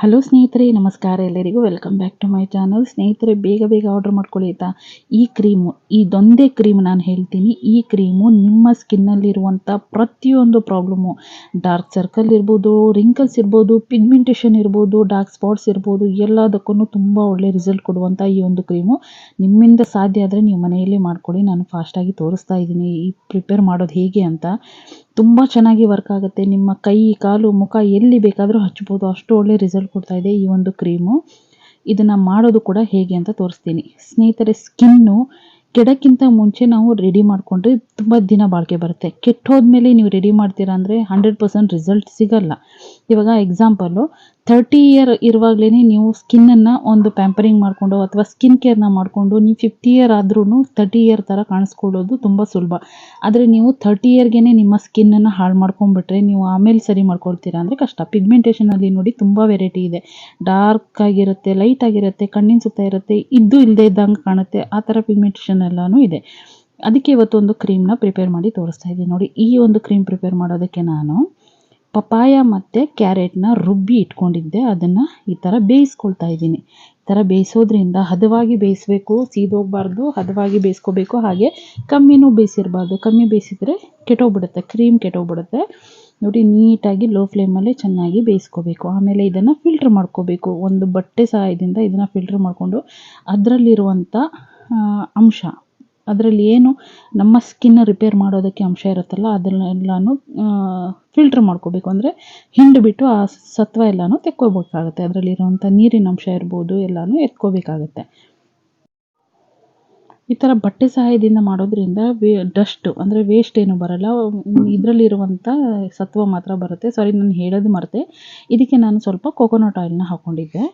Hello ಸ್ನೇಹಿತರೆ, ನಮಸ್ಕಾರ ಎಲ್ಲರಿಗೂ. Welcome back to my channel ಸ್ನೇಹಿತರೆ, ಬೇಗ ಬೇಗ ಆರ್ಡರ್ ಮಾಡ್ಕೊಳ್ಳಿ, ಆಯಿತಾ? ಈ ಕ್ರೀಮು ಇದೊಂದೇ ಕ್ರೀಮ್ ನಾನು ಹೇಳ್ತೀನಿ. ಈ ಕ್ರೀಮು ನಿಮ್ಮ ಸ್ಕಿನ್ನಲ್ಲಿರುವಂಥ ಪ್ರತಿಯೊಂದು ಪ್ರಾಬ್ಲಮ್ಮು ಡಾರ್ಕ್ ಸರ್ಕಲ್ ಇರ್ಬೋದು ರಿಂಕಲ್ಸ್ ಇರ್ಬೋದು ಪಿಗ್ಮೆಂಟೇಷನ್ ಇರ್ಬೋದು ಡಾರ್ಕ್ ಸ್ಪಾಟ್ಸ್ ಇರ್ಬೋದು ಎಲ್ಲದಕ್ಕೂ ತುಂಬ ಒಳ್ಳೆ ರಿಸಲ್ಟ್ ಕೊಡುವಂಥ ಈ ಒಂದು ಕ್ರೀಮು ನಿಮ್ಮಿಂದ ಸಾಧ್ಯ ಆದರೆ ನೀವು ಮನೆಯಲ್ಲೇ ಮಾಡ್ಕೊಳ್ಳಿ. ನಾನು ಫಾಸ್ಟಾಗಿ ತೋರಿಸ್ತಾ ಇದ್ದೀನಿ. ಈ ಪ್ರಿಪೇರ್ ಮಾಡೋದು ಹೇಗೆ ಅಂತ. ತುಂಬ ಚೆನ್ನಾಗಿ ವರ್ಕ್ ಆಗುತ್ತೆ. ನಿಮ್ಮ ಕೈ, ಕಾಲು, ಮುಖ ಎಲ್ಲಿ ಬೇಕಾದರೂ ಹಚ್ಬೋದು. ಅಷ್ಟು ಒಳ್ಳೆ ರಿಸಲ್ಟ್ ಕೊಡ್ತಾ ಇದೆ ಈ ಒಂದು ಕ್ರೀಮು ಇದನ್ನು ಮಾಡೋದು ಕೂಡ ಹೇಗೆ ಅಂತ ತೋರಿಸ್ತೀನಿ. ಸ್ನೇಹಿತರೆ ಸ್ಕಿನ್ನು ಕೆಡಕ್ಕಿಂತ ಮುಂಚೆ ನಾವು ರೆಡಿ ಮಾಡಿಕೊಂಡ್ರೆ ತುಂಬ ದಿನ ಬಾಳಿಕೆ ಬರುತ್ತೆ. ಕೆಟ್ಟೋದ್ಮೇಲೆ ನೀವು ರೆಡಿ ಮಾಡ್ತೀರಾ ಅಂದರೆ ಹಂಡ್ರೆಡ್ ಪರ್ಸೆಂಟ್ ರಿಸಲ್ಟ್ ಸಿಗಲ್ಲ. ಇವಾಗ ಎಕ್ಸಾಂಪಲು ಥರ್ಟಿ ಇಯರ್ ಇರುವಾಗಲೇ ನೀವು ಸ್ಕಿನ್ನನ್ನು ಒಂದು ಪ್ಯಾಂಪರಿಂಗ್ ಮಾಡಿಕೊಂಡು ಅಥವಾ ಸ್ಕಿನ್ ಕೇರ್ನ ಮಾಡಿಕೊಂಡು ನೀವು ಫಿಫ್ಟಿ ಇಯರ್ ಆದ್ರೂ ತರ್ಟಿ ಇಯರ್ ಥರ ಕಾಣಿಸ್ಕೊಳ್ಳೋದು ತುಂಬ ಸುಲಭ. ಆದರೆ ನೀವು ಥರ್ಟಿ ಇಯರ್ಗೆ ನಿಮ್ಮ ಸ್ಕಿನ್ನನ್ನು ಹಾಳು ಮಾಡ್ಕೊಂಡ್ಬಿಟ್ರೆ ನೀವು ಆಮೇಲೆ ಸರಿ ಮಾಡ್ಕೊಳ್ತೀರಾ ಅಂದರೆ ಕಷ್ಟ. ಪಿಗ್ಮೆಂಟೇಷನಲ್ಲಿ ನೋಡಿ ತುಂಬ ವೆರೈಟಿ ಇದೆ. ಡಾರ್ಕ್ ಆಗಿರುತ್ತೆ ಲೈಟ್ ಆಗಿರುತ್ತೆ, ಕಣ್ಣಿನ ಸುತ್ತ ಇರುತ್ತೆ, ಇದ್ದು ಇಲ್ಲದೆ ಇದ್ದಂಗೆ ಕಾಣುತ್ತೆ, ಆ ಥರ ಪಿಗ್ಮೆಂಟೇಷನ್ ಎಲ್ಲನೂ ಇದೆ. ಅದಕ್ಕೆ ಇವತ್ತು ಒಂದು ಕ್ರೀಮ್ನ ಪ್ರಿಪೇರ್ ಮಾಡಿ ತೋರಿಸ್ತಾ ಇದ್ದೀನಿ ನೋಡಿ. ಈ ಒಂದು ಕ್ರೀಮ್ ಪ್ರಿಪೇರ್ ಮಾಡೋದಕ್ಕೆ ನಾನು ಪಪಾಯ ಮತ್ತು ಕ್ಯಾರೆಟ್ನ ರುಬ್ಬಿ ಇಟ್ಕೊಂಡಿದ್ದೆ. ಅದನ್ನು ಈ ಥರ ಬೇಯಿಸ್ಕೊಳ್ತಾ ಇದ್ದೀನಿ. ಈ ಥರ ಬೇಯಿಸೋದ್ರಿಂದ ಹದವಾಗಿ ಬೇಯಿಸಬೇಕು, ಸೀದೋಗಬಾರ್ದು, ಹದವಾಗಿ ಬೇಯಿಸ್ಕೋಬೇಕು. ಹಾಗೆ ಕಮ್ಮಿನೂ ಬೇಯಿಸಿರಬಾರ್ದು. ಕಮ್ಮಿ ಬೇಯಿಸಿದ್ರೆ ಕೆಟ್ಟೋಗ್ಬಿಡುತ್ತೆ, ಕ್ರೀಮ್ ಕೆಟ್ಟೋಗ್ಬಿಡುತ್ತೆ. ನೋಡಿ, ನೀಟಾಗಿ ಲೋ ಫ್ಲೇಮಲ್ಲೇ ಚೆನ್ನಾಗಿ ಬೇಯಿಸ್ಕೋಬೇಕು. ಆಮೇಲೆ ಇದನ್ನು ಫಿಲ್ಟ್ರ್ ಮಾಡ್ಕೋಬೇಕು. ಒಂದು ಬಟ್ಟೆ ಸಹಾಯದಿಂದ ಇದನ್ನು ಫಿಲ್ಟ್ರ್ ಮಾಡಿಕೊಂಡು ಅದರಲ್ಲಿರುವಂಥ ಅಂಶ. ಅದರಲ್ಲಿ ಏನು ನಮ್ಮ ಸ್ಕಿನ್ನ ರಿಪೇರ್ ಮಾಡೋದಕ್ಕೆ ಅಂಶ ಇರುತ್ತಲ್ಲ, ಅದನ್ನೆಲ್ಲನೂ ಫಿಲ್ಟ್ರ್ ಮಾಡ್ಕೋಬೇಕು. ಅಂದರೆ ಹಿಂಡಿಬಿಟ್ಟು ಆ ಸತ್ವ ಎಲ್ಲನೂ ತೆಕ್ಕೋಬೇಕಾಗುತ್ತೆ. ಅದರಲ್ಲಿರುವಂಥ ನೀರಿನ ಅಂಶ ಇರ್ಬೋದು, ಎಲ್ಲನೂ ಎತ್ಕೋಬೇಕಾಗುತ್ತೆ. ಈ ಥರ ಬಟ್ಟೆ ಸಹಾಯದಿಂದ ಮಾಡೋದ್ರಿಂದ ವೇ ಡಸ್ಟು ಅಂದರೆ ವೇಸ್ಟ್ ಏನು ಬರಲ್ಲ. ಇದರಲ್ಲಿರುವಂಥ ಸತ್ವ ಮಾತ್ರ ಬರುತ್ತೆ. ಸಾರಿ ನಾನು ಹೇಳೋದು ಮರೆತೆ. ಇದಕ್ಕೆ ನಾನು ಸ್ವಲ್ಪ ಕೊಕೊನಟ್ ಆಯಿಲ್ನ ಹಾಕ್ಕೊಂಡಿದ್ದೆ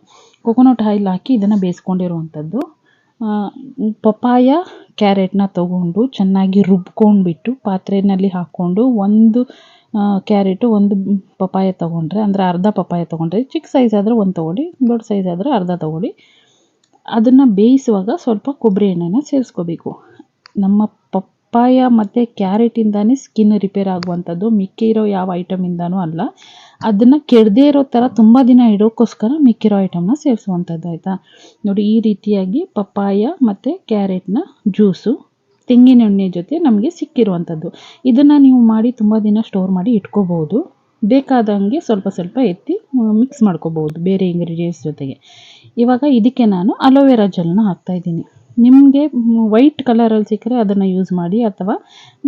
ಕೊಕೊನಟ್ ಆಯಿಲ್ ಹಾಕಿ ಇದನ್ನು ಬೇಯಿಸ್ಕೊಂಡಿರುವಂಥದ್ದು. ಪಪಾಯ ಕ್ಯಾರೆಟ್ನ ತೊಗೊಂಡು ಚೆನ್ನಾಗಿ ರುಬ್ಕೊಂಡ್ಬಿಟ್ಟು ಪಾತ್ರೆಯಲ್ಲಿ ಹಾಕ್ಕೊಂಡು ಒಂದು ಕ್ಯಾರೆಟು, ಒಂದು ಪಪ್ಪಾಯ ತೊಗೊಂಡ್ರೆ, ಅಂದರೆ ಅರ್ಧ ಪಪ್ಪಾಯ ತೊಗೊಂಡ್ರೆ, ಚಿಕ್ಕ ಸೈಜ್ ಆದರೆ ಒಂದು ತೊಗೊಳ್ಳಿ, ದೊಡ್ಡ ಸೈಜ್ ಆದರೆ ಅರ್ಧ ತೊಗೊಳ್ಳಿ. ಅದನ್ನು ಬೇಯಿಸುವಾಗ ಸ್ವಲ್ಪ ಕೊಬ್ಬರಿ ಎಣ್ಣೆನ ಸೇರಿಸ್ಕೋಬೇಕು. ನಮ್ಮ ಪಪ್ಪಾಯ ಮತ್ತು ಕ್ಯಾರೆಟಿಂದನೇ ಸ್ಕಿನ್ ರಿಪೇರ್ ಆಗುವಂಥದ್ದು, ಮಿಕ್ಕಿರೋ ಯಾವ ಐಟಮಿಂದನೂ ಅಲ್ಲ. ಅದನ್ನು ಕೆಡದೇ ಇರೋ ಥರ ತುಂಬ ದಿನ ಇಡೋಕ್ಕೋಸ್ಕರ ಮಿಕ್ಕಿರೋ ಐಟಮ್ನ ಸೇರಿಸುವಂಥದ್ದು ಆಯಿತಾ? ನೋಡಿ, ಈ ರೀತಿಯಾಗಿ ಪಪ್ಪಾಯ ಮತ್ತು ಕ್ಯಾರೆಟ್ನ ಜ್ಯೂಸು ತೆಂಗಿನ ಎಣ್ಣೆ ಜೊತೆ ನಮಗೆ ಸಿಕ್ಕಿರುವಂಥದ್ದು. ಇದನ್ನು ನೀವು ಮಾಡಿ ತುಂಬ ದಿನ ಸ್ಟೋರ್ ಮಾಡಿ ಇಟ್ಕೋಬೋದು ಬೇಕಾದಂಗೆ ಸ್ವಲ್ಪ ಸ್ವಲ್ಪ ಎತ್ತಿ ಮಿಕ್ಸ್ ಮಾಡ್ಕೋಬೋದು ಬೇರೆ ಇಂಗ್ರೀಡಿಯೆಂಟ್ಸ್ ಜೊತೆಗೆ. ಇವಾಗ ಇದಕ್ಕೆ ನಾನು ಅಲೋವೆರಾ ಜೆಲ್ನ ಹಾಕ್ತಾಯಿದ್ದೀನಿ ನಿಮಗೆ ವೈಟ್ ಕಲರಲ್ಲಿ ಸಿಕ್ಕರೆ ಅದನ್ನು ಯೂಸ್ ಮಾಡಿ ಅಥವಾ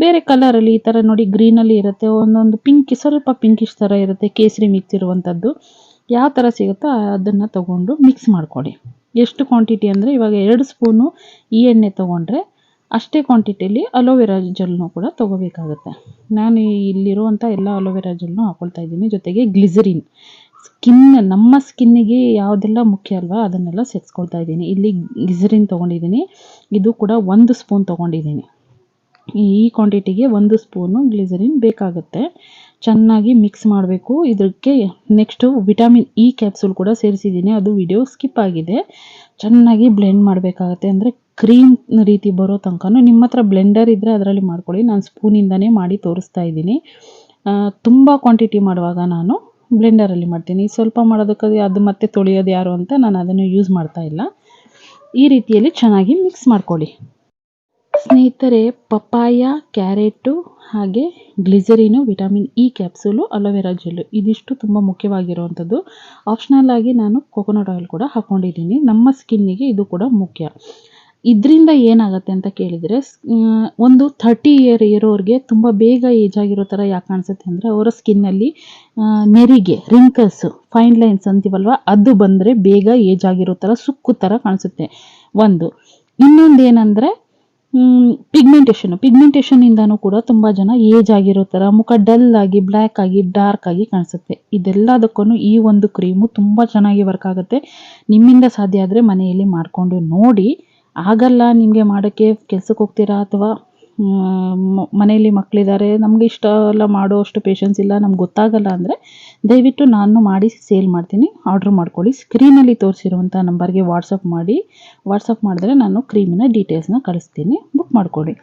ಬೇರೆ ಕಲರಲ್ಲಿ ಈ ಥರ ನೋಡಿ ಗ್ರೀನಲ್ಲಿ ಇರುತ್ತೆ, ಒಂದೊಂದು ಪಿಂಕ್ ಸ್ವಲ್ಪ ಪಿಂಕಿಶ್ ಥರ ಇರುತ್ತೆ, ಕೇಸರಿ ಮಿಕ್ಸ್ ಇರುವಂಥದ್ದು ಯಾವ ಥರ ಸಿಗುತ್ತೋ ಅದನ್ನು ತೊಗೊಂಡು ಮಿಕ್ಸ್ ಮಾಡ್ಕೊಳ್ಳಿ. ಎಷ್ಟು ಕ್ವಾಂಟಿಟಿ ಅಂದರೆ ಇವಾಗ ಎರಡು ಸ್ಪೂನು ಈ ಎಣ್ಣೆ ತೊಗೊಂಡ್ರೆ ಅಷ್ಟೇ ಕ್ವಾಂಟಿಟಿಯಲ್ಲಿ ಅಲೋವೆರಾ ಜೆಲ್ನು ಕೂಡ ತೊಗೋಬೇಕಾಗುತ್ತೆ. ನಾನು ಇಲ್ಲಿರುವಂಥ ಎಲ್ಲ ಅಲೋವೆರಾ ಜೆಲ್ನು ಹಾಕ್ಕೊಳ್ತಾ ಇದ್ದೀನಿ, ಜೊತೆಗೆ ಗ್ಲಿಸರಿನ್ ಸ್ಕಿನ್ ನಮ್ಮ ಸ್ಕಿನ್ನಿಗೆ ಯಾವುದೆಲ್ಲ ಮುಖ್ಯ ಅಲ್ವಾ? ಅದನ್ನೆಲ್ಲ ಸೇರಿಸ್ಕೊಳ್ತಾ ಇದ್ದೀನಿ. ಇಲ್ಲಿ ಗಿಜರಿನ್ ತೊಗೊಂಡಿದ್ದೀನಿ. ಇದು ಕೂಡ ಒಂದು ಸ್ಪೂನ್ ತೊಗೊಂಡಿದ್ದೀನಿ. ಈ ಕ್ವಾಂಟಿಟಿಗೆ ಒಂದು ಸ್ಪೂನು ಗ್ಲಿಸರಿನ್ ಬೇಕಾಗುತ್ತೆ. ಚೆನ್ನಾಗಿ ಮಿಕ್ಸ್ ಮಾಡಬೇಕು. ಇದಕ್ಕೆ ನೆಕ್ಸ್ಟು ವಿಟಮಿನ್ ಇ ಕ್ಯಾಪ್ಸೂಲ್ ಕೂಡ ಸೇರಿಸಿದ್ದೀನಿ. ಅದು ವಿಡಿಯೋ ಸ್ಕಿಪ್ ಆಗಿದೆ. ಚೆನ್ನಾಗಿ ಬ್ಲೆಂಡ್ ಮಾಡಬೇಕಾಗತ್ತೆ. ಅಂದರೆ ಕ್ರೀಮ್ ರೀತಿ ಬರೋ ತನಕನೂ ನಿಮ್ಮ ಹತ್ರ ಬ್ಲೆಂಡರ್ ಇದ್ದರೆ ಅದರಲ್ಲಿ ಮಾಡ್ಕೊಳ್ಳಿ. ನಾನು ಸ್ಪೂನಿಂದನೇ ಮಾಡಿ ತೋರಿಸ್ತಾ ಇದ್ದೀನಿ. ತುಂಬ ಕ್ವಾಂಟಿಟಿ ಮಾಡುವಾಗ ನಾನು ಬ್ಲೆಂಡರಲ್ಲಿ ಮಾಡ್ತೀನಿ. ಸ್ವಲ್ಪ ಮಾಡೋದಕ್ಕೆ ಅದು ಮತ್ತೆ ತೊಳೆಯೋದು ಯಾರು ಅಂತ ನಾನು ಅದನ್ನು ಯೂಸ್ ಮಾಡ್ತಾ ಇಲ್ಲ. ಈ ರೀತಿಯಲ್ಲಿ ಚೆನ್ನಾಗಿ ಮಿಕ್ಸ್ ಮಾಡ್ಕೊಳ್ಳಿ. ಸ್ನೇಹಿತರೆ, ಪಪ್ಪಾಯ, ಕ್ಯಾರೆಟು ಹಾಗೆ glycerine vitamin E capsule, aloe vera gel ಇದಿಷ್ಟು ತುಂಬ ಮುಖ್ಯವಾಗಿರುವಂಥದ್ದು. ಆಪ್ಷನಲ್ ಆಗಿ ನಾನು ಕೊಕೊನಟ್ ಆಯಿಲ್ ಕೂಡ ಹಾಕ್ಕೊಂಡಿದ್ದೀನಿ ನಮ್ಮ ಸ್ಕಿನ್ನಿಗೆ ಇದು ಕೂಡ ಮುಖ್ಯ. ಇದರಿಂದ ಏನಾಗುತ್ತೆ ಅಂತ ಕೇಳಿದರೆ ಒಂದು ಥರ್ಟಿ ಇಯರ್ ಇರೋರಿಗೆ ತುಂಬ ಬೇಗ ಏಜ್ ಆಗಿರೋ ಥರ ಯಾಕೆ ಕಾಣಿಸುತ್ತೆ ಅಂದರೆ, ಅವರ ಸ್ಕಿನ್ನಲ್ಲಿ ನೆರಿಗೆ ರಿಂಕಲ್ಸ್ ಫೈನ್ ಲೈನ್ಸ್ ಅಂತೀವಲ್ವ, ಅದು ಬಂದರೆ ಬೇಗ ಏಜ್ ಆಗಿರೋ ಥರ ಸುಕ್ಕು ಥರ ಕಾಣಿಸುತ್ತೆ. ಒಂದು. ಇನ್ನೊಂದು ಏನಂದರೆ ಪಿಗ್ಮೆಂಟೇಷನ್ ಪಿಗ್ಮೆಂಟೇಷನಿಂದನೂ ಕೂಡ ತುಂಬ ಜನ ಏಜ್ ಆಗಿರೋ ಥರ ಮುಖ ಡಲ್ ಆಗಿ ಬ್ಲ್ಯಾಕ್ ಆಗಿ ಡಾರ್ಕ್ ಆಗಿ ಕಾಣಿಸುತ್ತೆ. ಇದೆಲ್ಲದಕ್ಕೂ ಈ ಒಂದು ಕ್ರೀಮು ತುಂಬ ಚೆನ್ನಾಗಿ ವರ್ಕ್ ಆಗುತ್ತೆ. ನಿಮ್ಮಿಂದ ಸಾಧ್ಯ ಆದರೆ ಮನೆಯಲ್ಲಿ ಮಾಡಿಕೊಂಡು ನೋಡಿ. ಆಗಲ್ಲ ನಿಮಗೆ ಮಾಡೋಕ್ಕೆ ಕೆಲ್ಸಕ್ಕೆ ಹೋಗ್ತೀರಾ ಅಥವಾ ಮನೆಯಲ್ಲಿ ಮಕ್ಕಳಿದ್ದಾರೆ ನಮಗೆ ಇಷ್ಟ ಎಲ್ಲ ಮಾಡೋ ಅಷ್ಟು ಪೇಷನ್ಸ್ ಇಲ್ಲ, ನಮ್ಗೆ ಗೊತ್ತಾಗಲ್ಲ ಅಂದರೆ ದಯವಿಟ್ಟು ನಾನು ಮಾಡಿ ಸೇಲ್ ಮಾಡ್ತೀನಿ. ಆರ್ಡ್ರ್ ಮಾಡ್ಕೊಳ್ಳಿ. ಸ್ಕ್ರೀನಲ್ಲಿ ತೋರಿಸಿರುವಂಥ ನಂಬರ್ಗೆ ವಾಟ್ಸಪ್ ಮಾಡಿ. ವಾಟ್ಸಪ್ ಮಾಡಿದ್ರೆ ನಾನು ಕ್ರೀಮಿನ ಡೀಟೇಲ್ಸ್ನ ಕಳಿಸ್ತೀನಿ. ಬುಕ್ ಮಾಡ್ಕೊಳ್ಳಿ.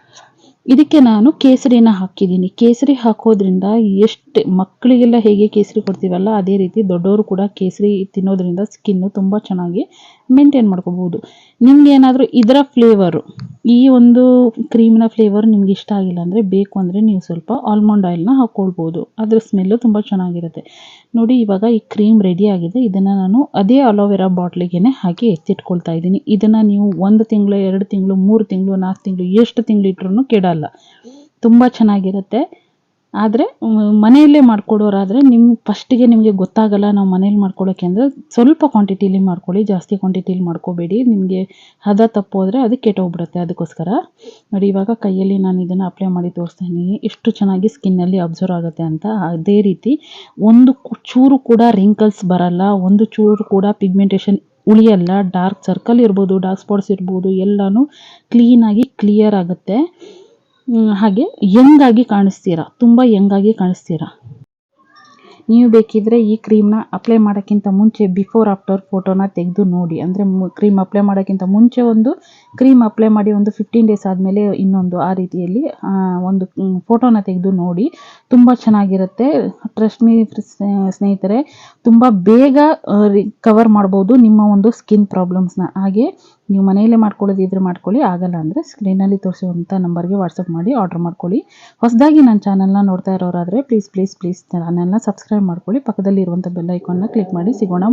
ಇದಕ್ಕೆ ನಾನು ಕೇಸರಿನ ಹಾಕಿದ್ದೀನಿ. ಕೇಸರಿ ಹಾಕೋದ್ರಿಂದ ಎಷ್ಟು ಮಕ್ಕಳಿಗೆಲ್ಲ ಹೇಗೆ ಕೇಸರಿ ಕೊಡ್ತೀವಲ್ಲ, ಅದೇ ರೀತಿ ದೊಡ್ಡವರು ಕೂಡ ಕೇಸರಿ ತಿನ್ನೋದ್ರಿಂದ ಸ್ಕಿನ್ನು ತುಂಬ ಚೆನ್ನಾಗಿ ಮೇಂಟೈನ್ ಮಾಡ್ಕೋಬೋದು ನಿಮ್ಗೆ ಏನಾದರೂ ಇದರ ಫ್ಲೇವರು ಈ ಒಂದು ಕ್ರೀಮಿನ ಫ್ಲೇವರ್ ನಿಮ್ಗೆ ಇಷ್ಟ ಆಗಿಲ್ಲ ಅಂದರೆ ಬೇಕು ಅಂದರೆ ನೀವು ಸ್ವಲ್ಪ ಆಲ್ಮಂಡ್ ಆಯಿಲ್ನ ಹಾಕ್ಕೊಳ್ಬೋದು ಅದ್ರ ಸ್ಮೆಲ್ಲು ತುಂಬ ಚೆನ್ನಾಗಿರುತ್ತೆ. ನೋಡಿ, ಇವಾಗ ಈ ಕ್ರೀಮ್ ರೆಡಿ ಆಗಿದೆ. ಇದನ್ನು ನಾನು ಅದೇ ಅಲೋವೆರಾ ಬಾಟ್ಲಿಗೆ ಹಾಕಿ ಎತ್ತಿಟ್ಕೊಳ್ತಾ ಇದ್ದೀನಿ. ಇದನ್ನು ನೀವು ಒಂದು ತಿಂಗಳು, ಎರಡು ತಿಂಗಳು, ಮೂರು ತಿಂಗಳು, ನಾಲ್ಕು ತಿಂಗಳು, ಎಷ್ಟು ತಿಂಗಳು ಇಟ್ರೂ ಕೆಡಲ್ಲ. ತುಂಬ ಚೆನ್ನಾಗಿರುತ್ತೆ. ಆದರೆ ಮನೆಯಲ್ಲೇ ಮಾಡ್ಕೊಡೋರಾದರೆ ನಿಮ್ಮ ಫಸ್ಟಿಗೆ ನಿಮಗೆ ಗೊತ್ತಾಗಲ್ಲ ನಾವು ಮನೇಲಿ ಮಾಡ್ಕೊಳ್ಳೋಕ್ಕೆ ಅಂದರೆ ಸ್ವಲ್ಪ ಕ್ವಾಂಟಿಟಿಲಿ ಮಾಡ್ಕೊಳ್ಳಿ, ಜಾಸ್ತಿ ಕ್ವಾಂಟಿಟಿಲಿ ಮಾಡ್ಕೋಬೇಡಿ. ನಿಮಗೆ ಹದ ತಪ್ಪೋದ್ರೆ ಅದು ಕೆಟ್ಟೋಗ್ಬಿಡುತ್ತೆ ಅದಕ್ಕೋಸ್ಕರ. ನೋಡಿ, ಇವಾಗ ಕೈಯಲ್ಲಿ ನಾನು ಇದನ್ನು ಅಪ್ಲೈ ಮಾಡಿ ತೋರಿಸ್ತಾ ಇದ್ದೀನಿ ಎಷ್ಟು ಚೆನ್ನಾಗಿ ಸ್ಕಿನ್ನಲ್ಲಿ ಅಬ್ಸರ್ವ್ ಆಗುತ್ತೆ ಅಂತ ಅದೇ ರೀತಿ ಒಂದು ಚೂರು ಕೂಡ ರಿಂಕಲ್ಸ್ ಬರಲ್ಲ, ಒಂದು ಚೂರು ಕೂಡ ಪಿಗ್ಮೆಂಟೇಷನ್ ಉಳಿಯಲ್ಲ. ಡಾರ್ಕ್ ಸರ್ಕಲ್ ಇರ್ಬೋದು ಡಾರ್ಕ್ ಸ್ಪಾಟ್ಸ್ ಇರ್ಬೋದು, ಎಲ್ಲನೂ ಕ್ಲೀನಾಗಿ ಕ್ಲಿಯರ್ ಆಗುತ್ತೆ. ಹಾಗೆ ಯಂಗಾಗಿ ಕಾಣಿಸ್ತೀರಾ? ತುಂಬ ಯಂಗಾಗಿ ಕಾಣಿಸ್ತೀರಾ? ನೀವು ಬೇಕಿದ್ರೆ ಈ ಕ್ರೀಮ್ನ ಅಪ್ಲೈ ಮಾಡೋಕ್ಕಿಂತ ಮುಂಚೆ ಬಿಫೋರ್ ಆಫ್ಟರ್ ಫೋಟೋನ ತೆಗೆದು ನೋಡಿ. ಅಂದರೆ ಕ್ರೀಮ್ ಅಪ್ಲೈ ಮಾಡೋಕ್ಕಿಂತ ಮುಂಚೆ ಒಂದು ಕ್ರೀಮ್ ಅಪ್ಲೈ ಮಾಡಿ ಒಂದು ಫಿಫ್ಟೀನ್ ಡೇಸ್ ಆದಮೇಲೆ ಇನ್ನೊಂದು ಆ ರೀತಿಯಲ್ಲಿ ಒಂದು ಫೋಟೋನ ತೆಗೆದು ನೋಡಿ. ತುಂಬ ಚೆನ್ನಾಗಿರುತ್ತೆ. ಟ್ರಸ್ಟ್ ಮೀ ಸ್ನೇಹಿತರೆ, ತುಂಬ ಬೇಗ ಕವರ್ ಮಾಡ್ಬೋದು ನಿಮ್ಮ ಒಂದು ಸ್ಕಿನ್ ಪ್ರಾಬ್ಲಮ್ಸ್ನ ಹಾಗೆ ನೀವು ಮನೆಯಲ್ಲೇ ಮಾಡ್ಕೊಳ್ಳೋದಿದ್ರೆ ಮಾಡ್ಕೊಳ್ಳಿ, ಆಗಲ್ಲ ಅಂದರೆ ಸ್ಕ್ರೀನಲ್ಲಿ ತೋರಿಸುವಂಥ ನಂಬರ್ಗೆ ವಾಟ್ಸಪ್ ಮಾಡಿ ಆರ್ಡರ್ ಮಾಡ್ಕೊಳ್ಳಿ. ಹೊಸದಾಗಿ ನನ್ನ ಚಾನಲ್ನ ನೋಡ್ತಾ ಇರೋರಾದರೆ ಪ್ಲೀಸ್ ಪ್ಲೀಸ್ ಪ್ಲೀಸ್ ಚಾನಲ್ನ ಸಬ್ಸ್ಕ್ರೈಬ್ ಮಾಡ್ಕೊಳ್ಳಿ. ಪಕ್ಕದಲ್ಲಿ ಇರುವಂತಹ ಬೆಲ್ನ ಕ್ಲಿಕ್ ಮಾಡಿ. ಸಿಗೋಣ.